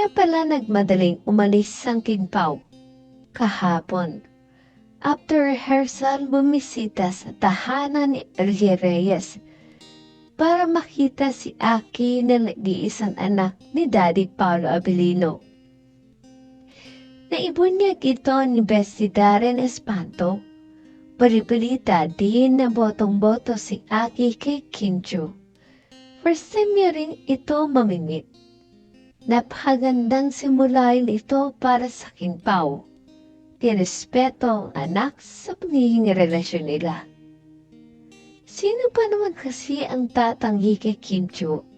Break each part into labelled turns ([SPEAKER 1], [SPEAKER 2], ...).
[SPEAKER 1] Kaya pala nagmadaling umalis ang Kinpao. Kahapon. After rehearsal, bumisita sa tahanan ni Elie Reyes para makita si Aki na nag-iisang anak ni Daddy Paolo Abilino. Naibunyag ito ni Bessie Darren Espanto. Balibalita din na botong-boto si Aki kay Kincho. First time niya rin ito mamimit. Napakagandang simulain ito para sa Kinpao. Tirespeto ang anak sa pagiging relasyon nila. Sino pa naman kasi ang tatanggi kay Kimcho?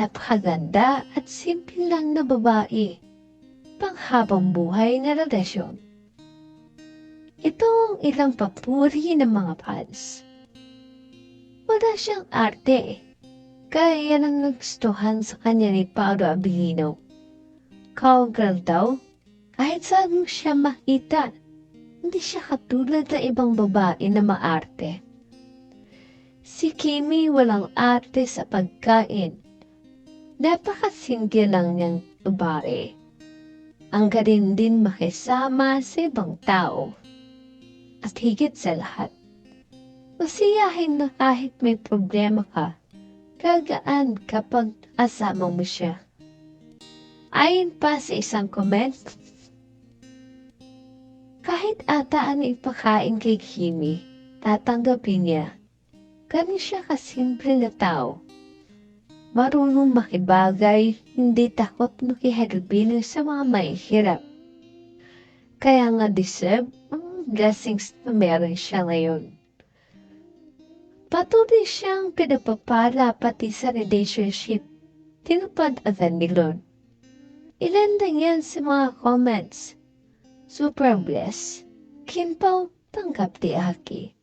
[SPEAKER 1] Napakaganda at simple lang na babae. Panghabang buhay na relasyon. Ito ang ilang papuri ng mga fans. Wala siyang arte. Kaya yan ang nagustuhan sa kanya ni Paolo Abilino. Cowgirl daw, kahit saan siya makita, hindi siya katulad ng ibang babae na maarte. Si Kimi walang arte sa pagkain. Napakasinggil lang niyang babae. Ang galing din makisama sa ibang tao. At higit sa lahat, masiyahin na kahit may problema ka, gagaan kapag asama mo siya. Ayon pa sa isang comment, kahit ata ano ipakain kay Kimi, tatanggapin niya. Ganun siya kasimple na tao. Marunong makibagay, hindi takot makihalubilo sa mga mahihirap. Kaya nga deserve ang blessings na meron siya ngayon. Patuloy siyang pinapapala pati sa relationship. Tinupad agad ni Lord. Ilan lang yan sa mga comments. Super blessed. Kimpaw tanggap di aki.